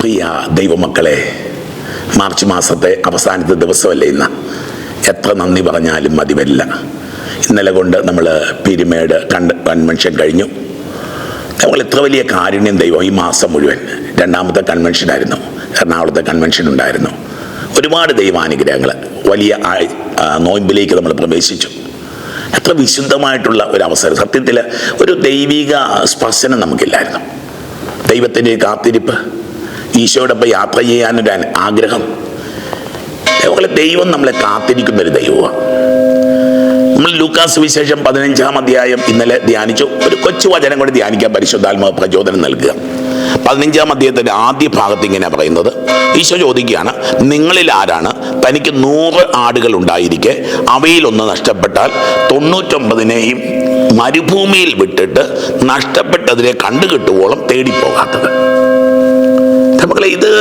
പ്രിയ ദൈവമക്കളെ മാർച്ച് മാസത്തെ അവസാനത്തെ ദിവസമല്ലേ ഇന്ന്? എത്ര നന്ദി പറഞ്ഞാലും മതി വരില്ല ഇന്നലെ കൊണ്ട് നമ്മൾ പിരിമേട് കണ്ട് കൺവെൻഷൻ കഴിഞ്ഞു. നമ്മൾ എത്ര വലിയ കാരുണ്യം ദൈവം ഈ മാസം മുഴുവൻ രണ്ടാമത്തെ കൺവെൻഷൻ ആയിരുന്നു എറണാകുളത്തെ കൺവെൻഷൻ ഉണ്ടായിരുന്നു. ഒരുപാട് ദൈവാനുഗ്രഹങ്ങൾ വലിയ നോയമ്പിലേക്ക് നമ്മൾ പ്രവേശിച്ചു. എത്ര വിശുദ്ധമായിട്ടുള്ള ഒരു അവസരം. സത്യത്തിൽ ഒരു ദൈവിക സ്പർശനം നമുക്കില്ലായിരുന്നു. ദൈവത്തിന്റെ കാത്തിരിപ്പ് ഈശോയോടൊപ്പം യാത്ര ചെയ്യാനൊരു ആഗ്രഹം. അതുപോലെ ദൈവം നമ്മളെ കാത്തിരിക്കുന്ന ഒരു ദൈവമാണ്. നമ്മൾ ലൂക്കാസ് വിശേഷം പതിനഞ്ചാം അധ്യായം ഇന്നലെ ധ്യാനിച്ചു. ഒരു കൊച്ചു വചനം കൂടി ധ്യാനിക്കാൻ പരിശുദ്ധാത്മാവ് പ്രചോദനം നൽകുക. പതിനഞ്ചാം അധ്യായത്തിന്റെ ആദ്യ ഭാഗത്ത് ഇങ്ങനെയാണ് പറയുന്നത്. ഈശോ ചോദിക്കുകയാണ് നിങ്ങളിൽ ആരാണ് തനിക്ക് നൂറ് ആടുകൾ ഉണ്ടായിരിക്കെ അവയിലൊന്ന് നഷ്ടപ്പെട്ടാൽ തൊണ്ണൂറ്റൊമ്പതിനെയും മരുഭൂമിയിൽ വിട്ടിട്ട് നഷ്ടപ്പെട്ടതിനെ കണ്ടുകിട്ടുവോളം തേടിപ്പോകാത്തത് മക്കളെ ഇത്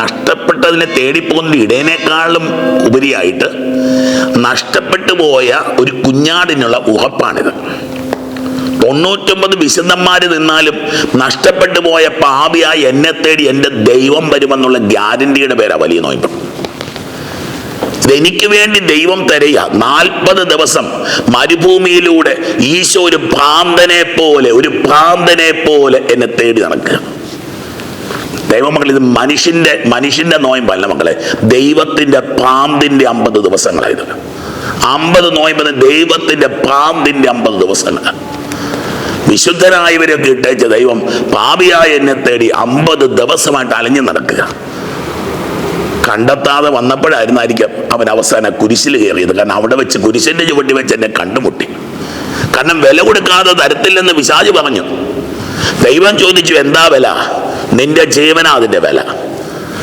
നഷ്ടപ്പെട്ടതിനെ തേടിപ്പോകുന്ന ഇടേനേക്കാളും ഉപരിയായിട്ട് നഷ്ടപ്പെട്ടു പോയ ഒരു കുഞ്ഞാടിനുള്ള ഉറപ്പാണിത്. തൊണ്ണൂറ്റൊമ്പത് വിശുദ്ധന്മാർ നിന്നാലും നഷ്ടപ്പെട്ടു പോയ പാപിയായി എന്നെ തേടി എന്റെ ദൈവം വരുമെന്നുള്ള ഗ്യാരണ്ടിയുടെ പേരാ വലിയ നോയമ്പ്. എനിക്ക് വേണ്ടി ദൈവം തരയ നാൽപ്പത് ദിവസം മരുഭൂമിയിലൂടെ ഈശോ ഒരു ഭ്രാന്തനെ പോലെ ഒരു ഭ്രാന്തനെ പോലെ എന്നെ തേടി നടക്കുക. ദൈവമക്കൾ ഇത് മനുഷ്യന്റെ മനുഷ്യന്റെ നോയമ്പല്ല മക്കളെ. ദൈവത്തിന്റെ പാമ്പിന്റെ അമ്പത് ദിവസങ്ങളായത് അമ്പത് നോയമ്പത് ദൈവത്തിന്റെ പാമ്പിന്റെ അമ്പത് ദിവസങ്ങൾ വിശുദ്ധനായവരൊക്കെ ഇട്ടേച്ച ദൈവം പാപിയായ എന്നെ തേടി അമ്പത് ദിവസമായിട്ട് അലഞ്ഞു നടക്കുക. കണ്ടെത്താതെ വന്നപ്പോഴായിരുന്നായിരിക്കാം അവൻ അവസാന കുരിശിൽ കയറിയത്. കാരണം അവിടെ വെച്ച് കുരിശിന്റെ ചുവട്ടി വെച്ച് എന്നെ കണ്ടുമുട്ടി. കാരണം വില കൊടുക്കാതെ തരത്തില്ലെന്ന് വിശാജ് പറഞ്ഞു. ദൈവം ചോദിച്ചു എന്താ വില? നിന്റെ ജീവനാ അതിന്റെ വില?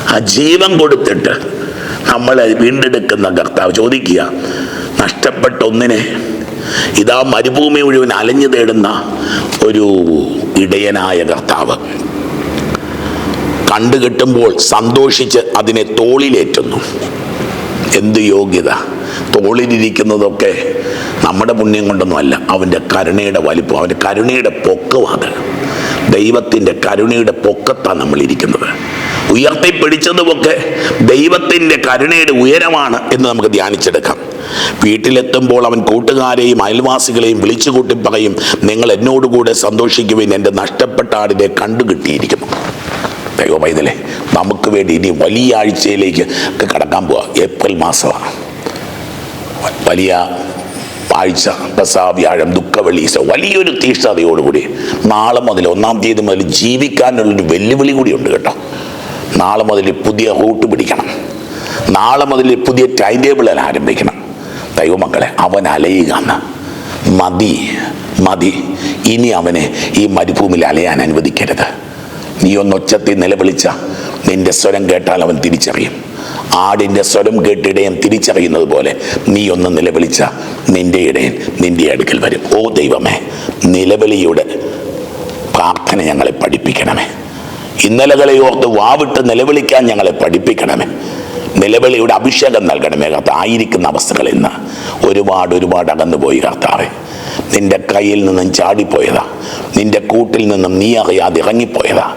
ആ ജീവൻ കൊടുത്തിട്ട് നമ്മളെ വീണ്ടെടുക്കുന്ന കർത്താവ് ചോദിക്കുക നഷ്ടപ്പെട്ട ഒന്നിനെ ഇതാ മരുഭൂമി മുഴുവൻ അലഞ്ഞു തേടുന്ന ഒരു ഇടയനായ കർത്താവ്. കണ്ടുകിട്ടുമ്പോൾ സന്തോഷിച്ച് അതിനെ തോളിലേറ്റുന്നു. എന്ത് യോഗ്യത? തോളിലിരിക്കുന്നതൊക്കെ നമ്മുടെ പുണ്യം കൊണ്ടൊന്നുമല്ല അവന്റെ കരുണയുടെ വലിപ്പം അവന്റെ കരുണയുടെ പൊക്കമാണ് ദൈവത്തിന്റെ കരുണയുടെ പൊക്കത്താണ് നമ്മൾ ഇരിക്കുന്നത് ഉയർത്തിപ്പിടിച്ചതുമൊക്കെ ദൈവത്തിന്റെ കരുണയുടെ ഉയരമാണ് എന്ന് നമുക്ക് ധ്യാനിച്ചെടുക്കാം. വീട്ടിലെത്തുമ്പോൾ അവൻ കൂട്ടുകാരെയും അയൽവാസികളെയും വിളിച്ചു കൂട്ടി പറയും നിങ്ങൾ എന്നോടുകൂടെ സന്തോഷിക്കുവിൻ എന്റെ നഷ്ടപ്പെട്ട ആടിനെ കണ്ടുകിട്ടിയിരിക്കുന്നു. ദൈവ പൈതലേ നമുക്ക് വേണ്ടി ഇനി വലിയ ആഴ്ചയിലേക്ക് ഒക്കെ കടക്കാൻ പോവാ. ഏപ്രിൽ മാസമാണ്. വലിയ ആഴ്ച പ്രസാ വ്യാഴം ദുഃഖവെള്ളീസ വലിയൊരു തീഷ്ണതയോടുകൂടി നാളെ മുതൽ ഒന്നാം തീയതി മുതൽ ജീവിക്കാനുള്ളൊരു വെല്ലുവിളി കൂടി ഉണ്ട് കേട്ടോ. നാളെ മുതൽ പുതിയ റൂട്ട് പിടിക്കണം. നാളെ മുതൽ പുതിയ ടൈം ടേബിൾ ആരംഭിക്കണം. ദൈവമക്കളെ അവൻ അലയുക എന്ന് മതി മതി. ഇനി അവനെ ഈ മരുഭൂമിയിൽ അലയാൻ അനുവദിക്കരുത്. നീ ഒന്നൊച്ചത്തിൽ നിലവിളിച്ച നിന്റെ സ്വരം കേട്ടാൽ അവൻ തിരിച്ചറിയും. ആടിന്റെ സ്വരം കേട്ടിടയൻ തിരിച്ചറിയുന്നത് പോലെ നീ ഒന്ന് നിലവിളിച്ച നിന്റെ ഇടയൻ നിന്റെ അടുക്കൽ വരും. ഓ ദൈവമേ നിലവിളിയുടെ പ്രാർത്ഥന ഞങ്ങളെ പഠിപ്പിക്കണമേ ഇന്നലകളെ ഓർത്ത് വാവിട്ട് നിലവിളിക്കാൻ ഞങ്ങളെ പഠിപ്പിക്കണമേ. നിലവിളിയുടെ അഭിഷേകം നൽകണമേ കർത്താവ്. ആയിരിക്കുന്ന അവസ്ഥകളിൽ നിന്ന് ഒരുപാട് ഒരുപാട് അകന്നുപോയി കർത്താവെ. നിന്റെ കയ്യിൽ നിന്നും ചാടിപ്പോയതാ. നിന്റെ കൂട്ടിൽ നിന്നും നീ അറിയാതെ ഇറങ്ങിപ്പോയതാ.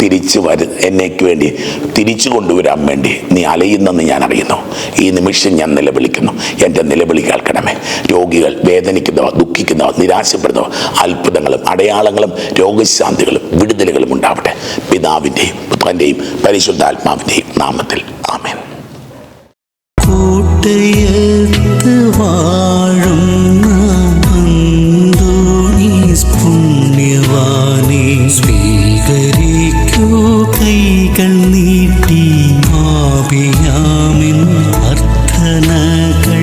തിരിച്ചു വരു എന്നേക്ക് വേണ്ടി തിരിച്ചു കൊണ്ടുവരാൻ വേണ്ടി നീ അലയുന്നെന്ന് ഞാൻ അറിയുന്നു. ഈ നിമിഷം ഞാൻ നിലവിളിക്കുന്നു. എന്റെ നിലവിളി കേൾക്കണമേ. രോഗികൾ വേദനിക്കുന്നവർ ദുഃഖിക്കുന്നവർ നിരാശപ്പെടുന്നവർ അത്ഭുതങ്ങളും അടയാളങ്ങളും രോഗശാന്തികളും വിടുതലുകളും പിതാവിന്റെയും പുത്രന്റെയും പരിശുദ്ധാത്മാവിന്റെയും നാമത്തിൽ. ആമേൻ. കോട്ടയത്ത് വാഴുന്ന നീട്ടി അർത്ഥനകൾ